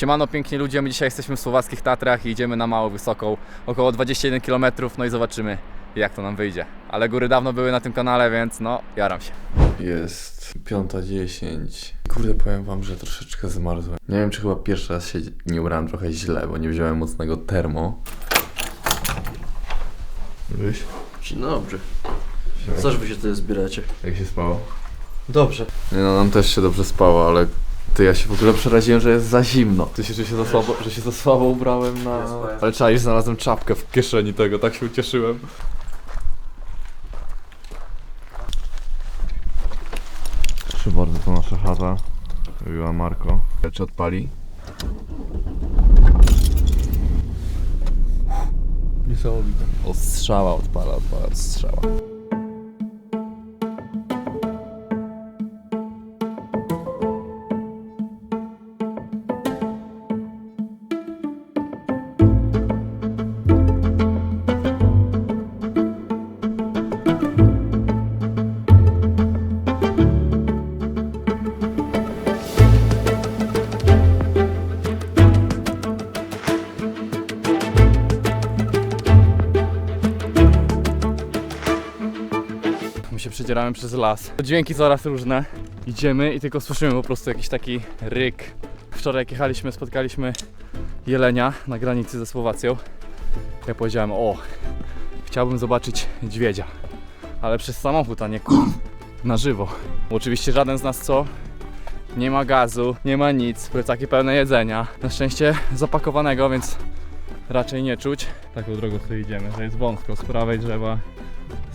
Siemano pięknie ludzie, my dzisiaj jesteśmy w słowackich Tatrach i idziemy na małą wysoką, około 21 km, no i zobaczymy jak to nam wyjdzie. Ale góry dawno były na tym kanale, więc no, jaram się. Jest 5.10. Kurde, powiem wam, że troszeczkę zmarzłem. Nie wiem, czy chyba pierwszy raz się nie ubrałem trochę źle, bo nie wziąłem mocnego termo. Wyś? Dzień dobry. Co, że wy się tutaj zbieracie? Jak się spało? Dobrze. Nie no, nam też się dobrze spało, ale ty, ja się w ogóle przeraziłem, że jest za zimno. Ty się, że się za słabo, że się za słabo ubrałem na... Ale czaisz, znalazłem czapkę w kieszeni tego, tak się ucieszyłem. Proszę bardzo, to nasza chata. Mówiła Marko. Czy odpali? Niesamowite. Ostrzała odpala, odpala, ostrzała. My się przedzieramy przez las. Dźwięki coraz różne. Idziemy i tylko słyszymy po prostu jakiś taki ryk. Wczoraj jak jechaliśmy, spotkaliśmy jelenia na granicy ze Słowacją. Ja powiedziałem, o, chciałbym zobaczyć niedźwiedzia. Ale przez samochód, a nie na żywo. Oczywiście żaden z nas co? Nie ma gazu, nie ma nic, plecaki pełne jedzenia. Na szczęście zapakowanego, więc raczej nie czuć. Taką drogą sobie idziemy, że jest wąsko, z prawej drzewa,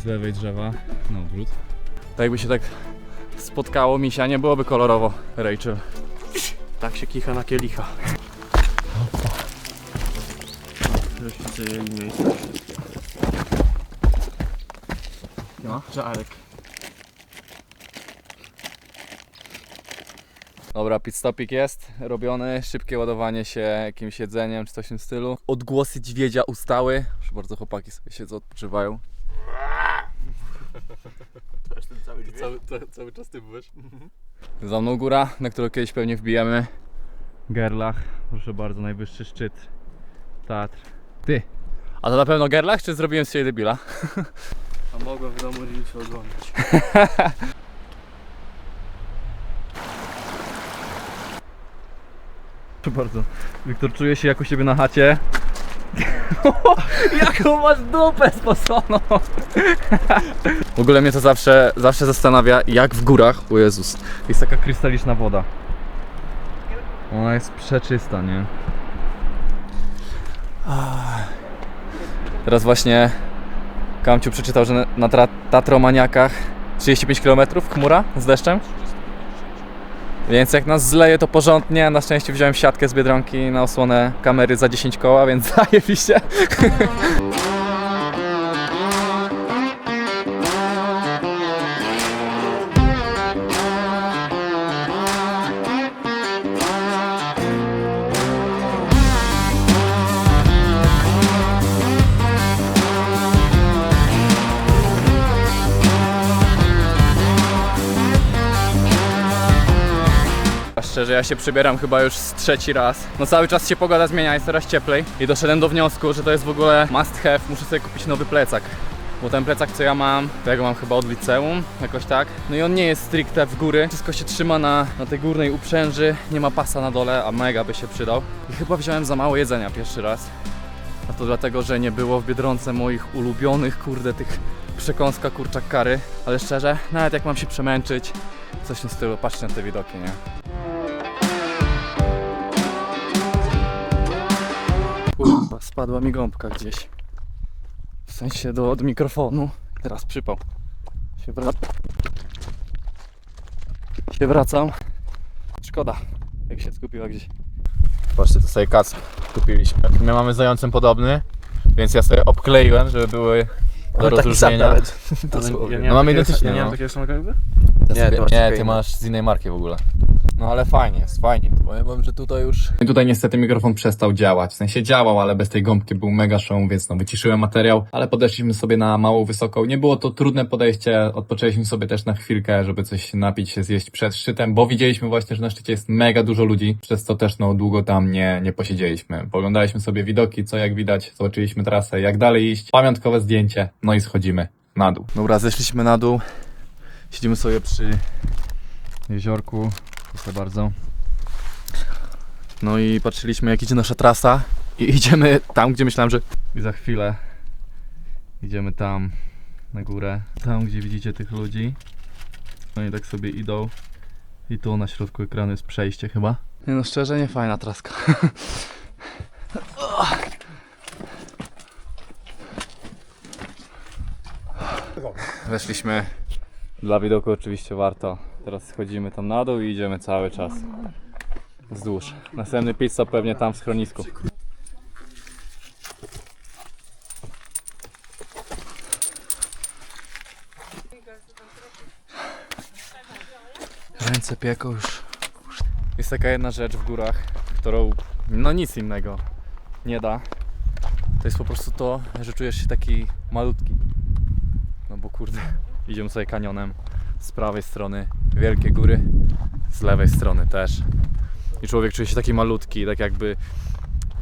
z lewej drzewa, na odwrót. Tak jakby się tak spotkało misia, nie byłoby kolorowo, Rachel. Tak się kicha na kielicha. Żeście zajęli miejsce. No, Czarek. Dobra, pit stopik jest robiony, szybkie ładowanie się jakimś jedzeniem czy coś w tym stylu. Odgłosy dźwiedzia ustały. Proszę bardzo, chłopaki sobie siedzą, odpoczywają. To jest ten cały dźwięk. Cały, cały czas ty byłeś? Za mną góra, na którą kiedyś pewnie wbijemy. Gerlach, proszę bardzo, najwyższy szczyt Tatr. Ty! A to na pewno Gerlach, czy zrobiłem z siebie debila? A mogłem w domu Reelsy oglądać. Proszę bardzo. Wiktor czuje się jak u siebie na chacie. Jaką masz dupę sposoną! w ogóle mnie to zawsze, zawsze zastanawia, jak w górach, o Jezus, jest taka krystaliczna woda. Ona jest przeczysta, nie? Teraz właśnie Kamciu przeczytał, że na- Tatromaniakach 35 km chmura z deszczem. Więc jak nas zleje to porządnie, na szczęście wziąłem siatkę z Biedronki na osłonę kamery za 10 koła, więc zajebiście. Szczerze, ja się przebieram chyba już z trzeci raz. No cały czas się pogoda zmienia, jest coraz cieplej i doszedłem do wniosku, że to jest w ogóle must have, muszę sobie kupić nowy plecak. Bo ten plecak, co ja mam, to ja go mam chyba od liceum, jakoś tak. No i on nie jest stricte w góry, wszystko się trzyma na, na tej górnej uprzęży, nie ma pasa na dole, a mega by się przydał. I chyba wziąłem za mało jedzenia pierwszy raz. A to dlatego, że nie było w Biedronce moich ulubionych, kurde, tych przekąska kurczak kary. Ale szczerze, nawet jak mam się przemęczyć, coś w stylu, patrzcie na te widoki, nie? Spadła mi gąbka gdzieś. W sensie do, od mikrofonu. Teraz przypał. Się, wra... się wracam. Szkoda, jak się skupiła gdzieś. Patrzcie, to sobie kac kupiliśmy. My mamy zającem podobny, więc ja sobie obkleiłem, żeby były do rozróżnienia. Ale No ja mamy takiego- identycznie, Ja nie no. mam takiego samego jakby? Ja Nie, sobie, nie, ty masz z innej marki w ogóle. No ale fajnie, jest fajnie. Powiem wam, że tutaj już... I tutaj niestety mikrofon przestał działać. W sensie działał, ale bez tej gąbki był mega szum, więc no wyciszyłem materiał, ale podeszliśmy sobie na małą wysoką. Nie było to trudne podejście, odpoczęliśmy sobie też na chwilkę, żeby coś napić się, zjeść przed szczytem, bo widzieliśmy właśnie, że na szczycie jest mega dużo ludzi, przez co też no długo tam nie, nie posiedzieliśmy. Poglądaliśmy sobie widoki, co jak widać, zobaczyliśmy trasę, jak dalej iść, pamiątkowe zdjęcie, no i schodzimy na dół. Dobra, zeszliśmy na dół. Siedzimy sobie przy jeziorku. Proszę bardzo. No i patrzyliśmy jak idzie nasza trasa i idziemy tam, gdzie myślałem, że... I za chwilę idziemy tam na górę. Tam, gdzie widzicie tych ludzi. Oni tak sobie idą. I tu na środku ekranu jest przejście chyba. Nie no, szczerze nie fajna traska. Weszliśmy. Dla widoku oczywiście warto. Teraz schodzimy tam na dół i idziemy cały czas wzdłuż. Następny pit stop pewnie tam w schronisku. Ręce pieką już. Jest taka jedna rzecz w górach, którą no nic innego nie da. To jest po prostu to, że czujesz się taki malutki. No bo kurde, idziemy sobie kanionem z prawej strony wielkie góry, z lewej strony też. I człowiek czuje się taki malutki, tak jakby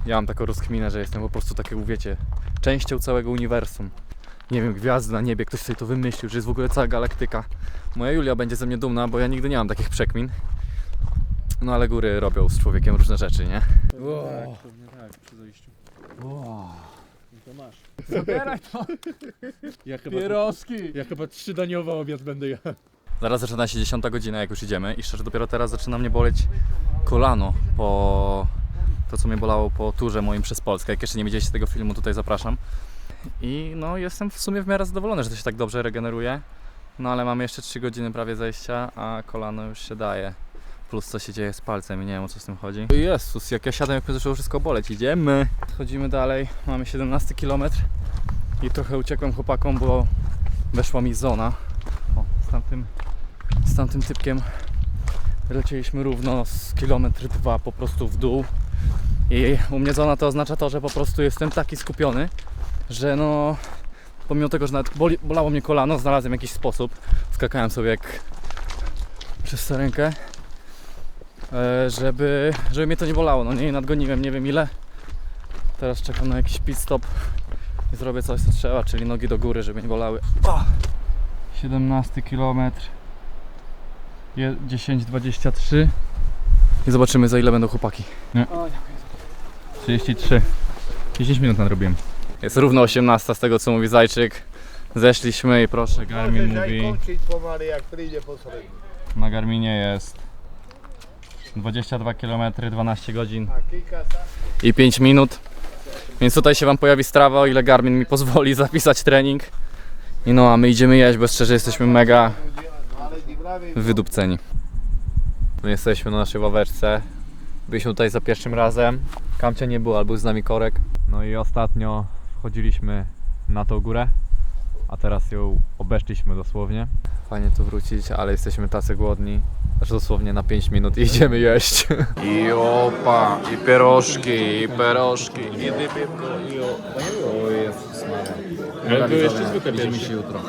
ja mam taką rozkminę, że jestem po prostu taką, wiecie, częścią całego uniwersum. Nie wiem, gwiazdy na niebie, ktoś sobie to wymyślił, że jest w ogóle cała galaktyka. Moja Julia będzie ze mnie dumna, bo ja nigdy nie mam takich przekmin. No ale góry robią z człowiekiem różne rzeczy, nie? Ja chyba, Pierożki! ja chyba trzydaniowy obiad będę jadł. Zaraz zaczyna się 10 godzina, jak już idziemy i szczerze dopiero teraz zaczyna mnie boleć kolano po to, co mnie bolało po turze moim przez Polskę. Jak jeszcze nie widzieliście tego filmu, tutaj zapraszam. I no jestem w sumie w miarę zadowolony, że to się tak dobrze regeneruje. No ale mamy jeszcze 3 godziny prawie zejścia, a kolano już się daje. Plus co się dzieje z palcem i nie wiem o co z tym chodzi. Jezus, jak ja siadam, jak mnie zaczęło wszystko boleć. Idziemy. Chodzimy dalej, mamy 17 km i trochę uciekłem chłopakom, bo weszła mi zona. O, z tamtym z tamtym typkiem lecieliśmy równo z kilometr dwa po prostu w dół. I u mnie zona to oznacza to, że po prostu jestem taki skupiony, że no pomimo tego, że nawet boli, bolało mnie kolano, znalazłem jakiś sposób, skakałem sobie jak przez rękę e, żeby, żeby mnie to nie bolało, no nie nadgoniłem nie wiem ile. Teraz czekam na jakiś pit stop i zrobię coś co trzeba, czyli nogi do góry, żeby nie bolały. O! 17 kilometr 10.23 i zobaczymy za ile będą chłopaki. Nie. 33. 10 minut nadrobiłem. Jest równo 18 z tego co mówi Zajczyk. Zeszliśmy i proszę, Garmin mówi, jak przyjdzie na Garminie jest 22 km, 12 godzin i 5 minut. Więc tutaj się Wam pojawi strawa, o ile Garmin mi pozwoli zapisać trening. I no, a my idziemy jeść, bo szczerze jesteśmy mega wydupceni. My jesteśmy na naszej ławeczce. Byliśmy tutaj za pierwszym razem. Kamcia nie było, ale był z nami korek. No i ostatnio wchodziliśmy na tą górę, a teraz ją obeszliśmy dosłownie. Fajnie tu wrócić, ale jesteśmy tacy głodni. Aż dosłownie na 5 minut idziemy jeść. I opa, i pierożki, i pierożki, i wypiepko, i o... O Jezus Maria. Ale to jeszcze pierwszy. się jutro.